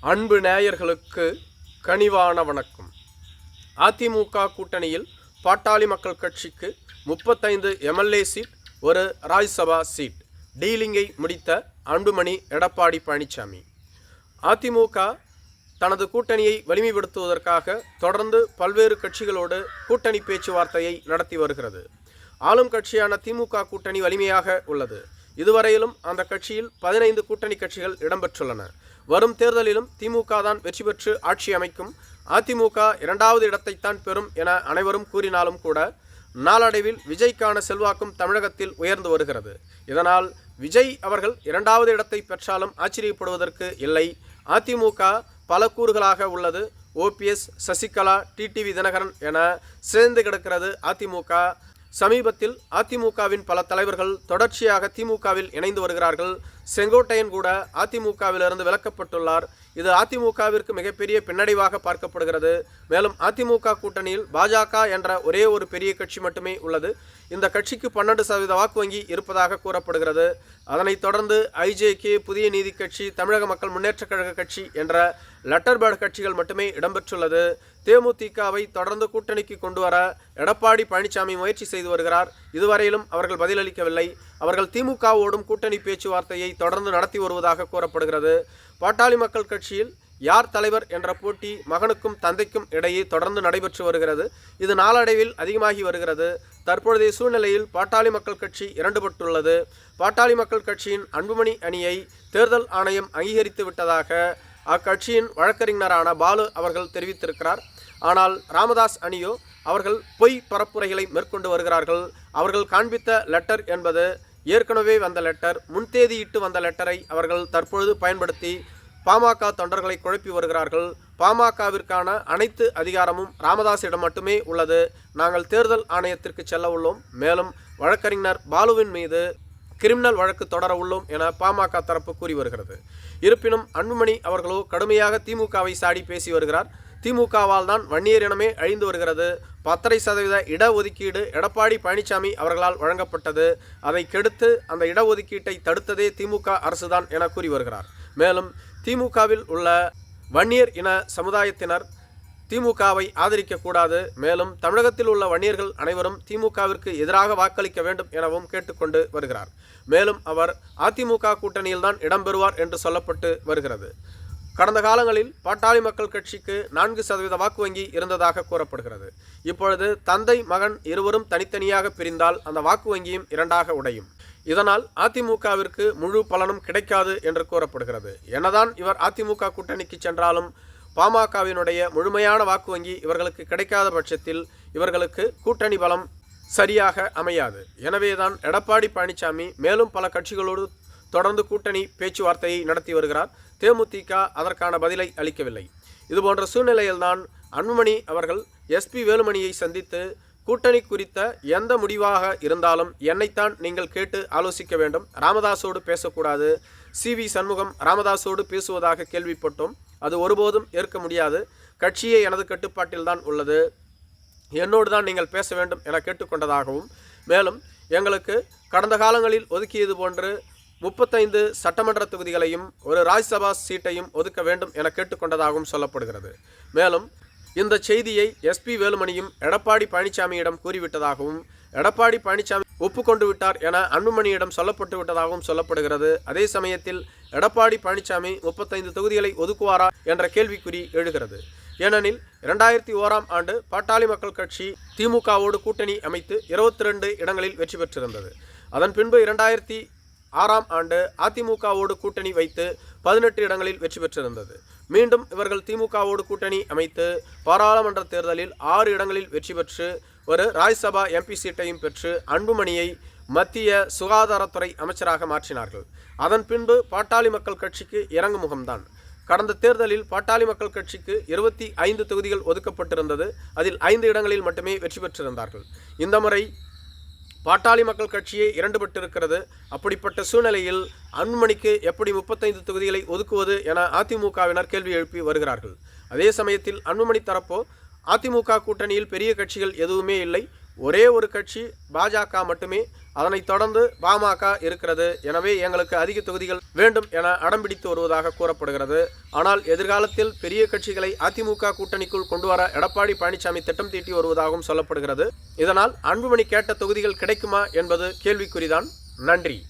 அன்பு நேயர்களுக்கு கனிவான வணக்கம். அதிமுக கூட்டணியில் பாட்டாளி மக்கள் கட்சிக்கு முப்பத்தைந்து எம்எல்ஏ சீட் ஒரு ராஜ்சபா சீட். டீலிங்கை முடித்த அன்புமணி எடப்பாடி பழனிசாமி அதிமுக தனது கூட்டணியை வலிமைப்படுத்துவதற்காக தொடர்ந்து பல்வேறு கட்சிகளோடு கூட்டணி பேச்சுவார்த்தையை நடத்தி வருகிறது. ஆளும் கட்சியான திமுக கூட்டணி வலிமையாக உள்ளது. இதுவரையிலும் அந்த கட்சியில் பதினைந்து கூட்டணி கட்சிகள் இடம்பெற்றுள்ளன. வரும் தேர்தலிலும் திமுக தான் வெற்றி பெற்று ஆட்சி அமைக்கும். அதிமுக இரண்டாவது இடத்தைத்தான் பெறும் என அனைவரும் கூறினாலும் கூட நாளடைவில் விஜய்க்கான செல்வாக்கும் தமிழகத்தில் உயர்ந்து வருகிறது. இதனால் விஜய் அவர்கள் இரண்டாவது இடத்தை பெற்றாலும் ஆச்சரியப்படுவதற்கு இல்லை. அதிமுக பல கூறுகளாக உள்ளது. ஓபிஎஸ் சசிகலா டிடிவி தினகரன் என சேர்ந்து கிடக்கிறது அதிமுக. சமீபத்தில் அதிமுகவின் பல தலைவர்கள் தொடர்ச்சியாக திமுகவில் இணைந்து வருகிறார்கள். செங்கோட்டையன் கூட அதிமுகவிலிருந்து விலக்கப்பட்டுள்ளார். இது அதிமுகவிற்கு மிகப்பெரிய பின்னடைவாக பார்க்கப்படுகிறது. மேலும் அதிமுக கூட்டணியில் பாஜக என்ற ஒரே ஒரு பெரிய கட்சி மட்டுமே உள்ளது. இந்த கட்சிக்கு பன்னெண்டு சதவீத வாக்கு வங்கி இருப்பதாக கூறப்படுகிறது. அதனைத் தொடர்ந்து ஐஜேகே புதிய நீதி கட்சி தமிழக மக்கள் முன்னேற்றக் கழக கட்சி என்ற லெட்டர் பேட் கட்சிகள் மட்டுமே இடம்பெற்றுள்ளது. தேமுதிகவை தொடர்ந்து கூட்டணிக்கு கொண்டு வர எடப்பாடி பழனிசாமி முயற்சி செய்து வருகிறார். இதுவரையிலும் அவர்கள் பதிலளிக்கவில்லை. அவர்கள் திமுகவோடும் கூட்டணி பேச்சுவார்த்தையை தொடர்ந்து நடத்தி வருவதாக கூறப்படுகிறது. பாட்டாளி மக்கள் கட்சியில் யார் தலைவர் என்ற போட்டி மகனுக்கும் தந்தைக்கும் இடையே தொடர்ந்து நடைபெற்று வருகிறது. இது நாளடைவில் அதிகமாகி வருகிறது. தற்பொழுதைய சூழ்நிலையில் பாட்டாளி மக்கள் கட்சி இரண்டுபட்டுள்ளது. பாட்டாளி மக்கள் கட்சியின் அன்புமணி அணியை தேர்தல் ஆணையம் அங்கீகரித்து விட்டதாக அக்கட்சியின் வழக்கறிஞரான பாலு அவர்கள் தெரிவித்திருக்கிறார். ஆனால் ராமதாஸ் அணியோ அவர்கள் பொய் பரப்புரைகளை மேற்கொண்டு வருகிறார்கள். அவர்கள் காண்பித்த லெட்டர் என்பது ஏற்கனவே வந்த லெட்டர் முன்தேதியிட்டு வந்த லெட்டரை அவர்கள் தற்பொழுது பயன்படுத்தி பாமக தொண்டர்களை குழப்பி வருகிறார்கள். பாமகவிற்கான அனைத்து அதிகாரமும் ராமதாஸிடம் மட்டுமே உள்ளது. நாங்கள் தேர்தல் ஆணையத்திற்கு செல்ல உள்ளோம். மேலும் வழக்கறிஞர் பாலுவின் மீது கிரிமினல் வழக்கு தொடர உள்ளோம் என பாமக தரப்பு கூறி வருகிறது. இருப்பினும் அன்புமணி அவர்களோ கடுமையாக திமுகவை சாடி பேசி வருகிறார். திமுகவால் தான் வன்னியர் இனமே அழிந்து வருகிறது. பத்தரை சதவீத இடஒதுக்கீடு எடப்பாடி பழனிசாமி அவர்களால் வழங்கப்பட்டது. அதை கெடுத்து அந்த இடஒதுக்கீட்டை தடுத்ததே திமுக அரசுதான் என கூறி வருகிறார். மேலும் திமுகவில் உள்ள வன்னியர் இன சமுதாயத்தினர் திமுகவை ஆதரிக்கக்கூடாது. மேலும் தமிழகத்தில் உள்ள வன்னியர்கள் அனைவரும் திமுகவிற்கு எதிராக வாக்களிக்க வேண்டும் எனவும் கேட்டுக்கொண்டு வருகிறார். மேலும் அவர் அதிமுக கூட்டணியில்தான் இடம்பெறுவார் என்று சொல்லப்பட்டு வருகிறது. கடந்த காலங்களில் பாட்டாளி மக்கள் கட்சிக்கு நான்கு சதவீத வாக்கு வங்கி இருந்ததாக கூறப்படுகிறது. இப்பொழுது தந்தை மகன் இருவரும் தனித்தனியாக பிரிந்தால் அந்த வாக்கு வங்கியும் இரண்டாக உடையும். இதனால் அதிமுகவிற்கு முழு பலனும் கிடைக்காது என்று கூறப்படுகிறது. என்னதான் இவர் அதிமுக கூட்டணிக்கு சென்றாலும் பாமகவினுடைய முழுமையான வாக்கு வங்கி இவர்களுக்கு கிடைக்காத பட்சத்தில் இவர்களுக்கு கூட்டணி பலம் சரியாக அமையாது. எனவேதான் எடப்பாடி பழனிசாமி மேலும் பல கட்சிகளோடு தொடர்ந்து கூட்டணி பேச்சுவார்த்தையை நடத்தி வருகிறார். தேமுதிக அதற்கான பதிலை அளிக்கவில்லை. இதுபோன்ற சூழ்நிலையில்தான் அன்புமணி அவர்கள் எஸ்பி வேலுமணியை சந்தித்து கூட்டணி குறித்த எந்த முடிவாக இருந்தாலும் என்னைத்தான் நீங்கள் கேட்டு ஆலோசிக்க வேண்டும். ராமதாஸோடு பேசக்கூடாது. சி வி சண்முகம் ராமதாஸோடு பேசுவதாக கேள்விப்பட்டோம். அது ஒருபோதும் ஏற்க முடியாது. கட்சியே எனது கட்டுப்பாட்டில்தான் உள்ளது. என்னோடு தான் நீங்கள் பேச வேண்டும் என கேட்டுக்கொண்டதாகவும் மேலும் எங்களுக்கு கடந்த காலங்களில் ஒதுக்கியது போன்று முப்பத்தைந்து சட்டமன்ற தொகுதிகளையும் ஒரு ராஜ்சபா சீட்டையும் ஒதுக்க வேண்டும் என கேட்டுக்கொண்டதாகவும் சொல்லப்படுகிறது. மேலும் இந்த செய்தியை எஸ்பி வேலுமணியும் எடப்பாடி பழனிசாமியிடம் கூறிவிட்டதாகவும் எடப்பாடி பழனிசாமி ஒப்புக்கொண்டு விட்டார் என அன்புமணியிடம் சொல்லப்பட்டு விட்டதாகவும் சொல்லப்படுகிறது. அதே சமயத்தில் எடப்பாடி பழனிசாமி முப்பத்தைந்து தொகுதிகளை ஒதுக்குவாரா என்ற கேள்விக்குறி எழுகிறது. ஏனெனில் இரண்டாயிரத்தி ஓராம் ஆண்டு பாட்டாளி மக்கள் கட்சி திமுகவோடு கூட்டணி அமைத்து இருபத்தி ரெண்டு இடங்களில் வெற்றி பெற்றிருந்தது. அதன் பின்பு இரண்டாயிரத்தி ஆறாம் ஆண்டு அதிமுகவோடு கூட்டணி வைத்து பதினெட்டு இடங்களில் வெற்றி பெற்றிருந்தது. மீண்டும் இவர்கள் திமுகவோடு கூட்டணி அமைத்து பாராளுமன்ற தேர்தலில் ஆறு இடங்களில் வெற்றி பெற்று ஒரு ராஜ்சபா எம்பி சீட்டையும் பெற்று அன்புமணியை மத்திய சுகாதாரத்துறை அமைச்சராக மாற்றினார்கள். அதன் பின்பு பாட்டாளி மக்கள் கட்சிக்கு இறங்கு முகம்தான். கடந்த தேர்தலில் பாட்டாளி மக்கள் கட்சிக்கு இருபத்தி ஐந்து தொகுதிகள் ஒதுக்கப்பட்டிருந்தது. அதில் ஐந்து இடங்களில் மட்டுமே வெற்றி பெற்றிருந்தார்கள். இந்த முறை பாட்டாளி மக்கள் கட்சியே இரண்டுபட்டிருக்கிறது. அப்படிப்பட்ட சூழ்நிலையில் அன்புமணிக்கு எப்படி முப்பத்தைந்து தொகுதிகளை ஒதுக்குவது என அதிமுகவினர் கேள்வி எழுப்பி வருகிறார்கள். அதே சமயத்தில் அன்புமணி தரப்போ அதிமுக கூட்டணியில் பெரிய கட்சிகள் எதுவுமே இல்லை. ஒரே ஒரு கட்சி பாஜக மட்டுமே. அதனைத் தொடர்ந்து பாமக இருக்கிறது. எனவே எங்களுக்கு அதிக தொகுதிகள் வேண்டும் என அடம்பிடித்து வருவதாக கூறப்படுகிறது. ஆனால் எதிர்காலத்தில் பெரிய கட்சிகளை அதிமுக கூட்டணிக்குள் கொண்டு வர எடப்பாடி பழனிசாமி திட்டம் தீட்டி வருவதாகவும் சொல்லப்படுகிறது. இதனால் அன்புமணி கேட்ட தொகுதிகள் கிடைக்குமா என்பது கேள்விக்குறிதான். நன்றி.